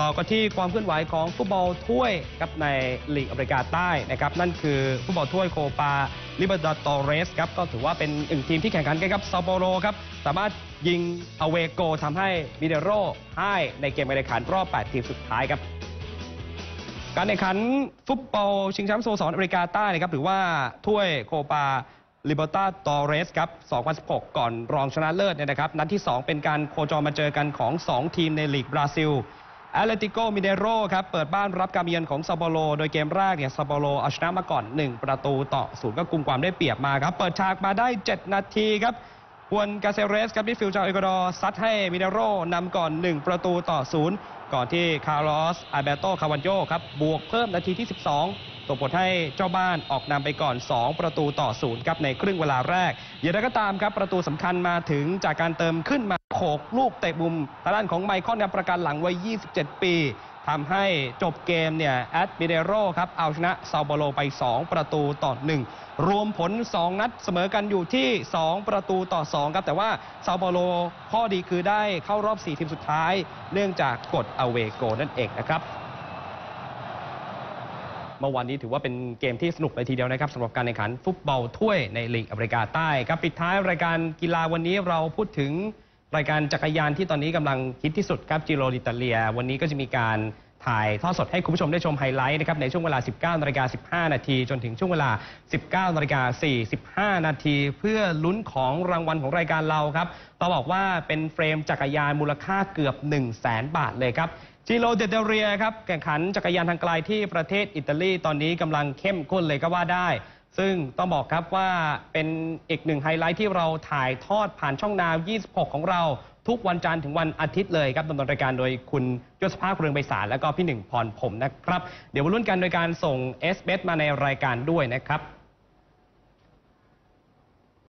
ต่อกันที่ความเคลื่อนไหวของฟุตบอลถ้วยครับในลีกอเมริกาใต้นะครับนั่นคือฟุตบอลถ้วยโคปาลิเบอร์ตาโตเรสครับก็ถือว่าเป็นอึ่งทีมที่แข่งขันกันครับซาโปโรครับสามารถยิงอเวโกทำให้มิเดโรให้ในเกมการแข่งขันรอบ 8 ทีมสุดท้ายครับการแข่งขันฟุตบอลชิงแชมป์โมสรอเมริกาใต้นะครับหรือว่าถ้วยโคปาลิเบอร์ตาตอเรสครับ 2016 ก่อนรองชนะเลิศเนี่ยนะครับ นัดที่ 2 เป็นการโคจรมาเจอกันของ 2 ทีมในลีกบราซิล แอตเลติโกมิเดโรครับเปิดบ้านรับการเยือนของซาโปโล โดยเกมแรกเนี่ยซาโปโลเอาชนะมาก่อน 1 ประตูต่อศูนย์ก็กลุ่มความได้เปรียบมาครับ เปิดฉากมาได้ 7 นาทีครับฮวนกาเซเรสครับมิฟิลจากเอกวาดอร์ซัดให้มิเดโรนำก่อน 1 ประตูต่อศูนย์ก่อนที่คาร์ลอสอาเบโตคาวันโยครับบวกเพิ่มนาทีที่ 12 ส่งผลให้เจ้าบ้านออกนำไปก่อน 2 ประตูต่อศูนย์ครับในครึ่งเวลาแรกอย่างไรก็ตามครับประตูสำคัญมาถึงจากการเติมขึ้นมาโขกลูกเตะมุมทางด้านของไมคอนครับประกันหลังวัย 27 ปีทำให้จบเกมเนี่ยแอดมิเดโรครับเอาชนะซาโปโลไป 2 ประตูต่อ 1 รวมผล 2 นัดเสมอกันอยู่ที่ 2 ประตูต่อ 2 ครับ แต่ว่าซาโปโลข้อดีคือได้เข้ารอบ 4 ทีมสุดท้าย เนื่องจากกดอเวโกนั่นเองนะครับ เมื่อวานนี้ถือว่าเป็นเกมที่สนุกเลยทีเดียวนะครับสำหรับการแข่งขันฟุตบอลถ้วยในลีกอเมริกาใต้ครับปิดท้ายรายการกีฬาวันนี้เราพูดถึงรายการจักรยานที่ตอนนี้กำลังฮิตที่สุดครับจิโรดิตาเลีย วันนี้ก็จะมีการ ถ่ายทอดสดให้คุณผู้ชมได้ชมไฮไลท์นะครับในช่วงเวลา 19นาฬิกา15 นาที จนถึงช่วงเวลา 19นาฬิกา45 นาที เพื่อลุ้นของรางวัลของรายการเราครับต้องบอกว่าเป็นเฟรมจักรยานมูลค่าเกือบ 1 0 0 0 0แบาทเลยครับจิโรเดเดเรียครับแข่งขันจักรยานทางไกลที่ประเทศอิตาลีตอนนี้กำลังเข้มข้นเลยก็ว่าได้ ซึ่งต้องบอกครับว่าเป็นอีกหนึ่งไฮไลท์ที่เราถ่ายทอดผ่านช่องนาว 26 ของเราทุกวันจันทร์ถึงวันอาทิตย์เลยครับดำเนินรายการโดยคุณยศภาคเรืองไพศาลและก็พี่หนึ่งพรผมนะครับ เดี๋ยวมาลุ้นกันโดยการส่ง s อสเมาในรายการด้วยนะครับ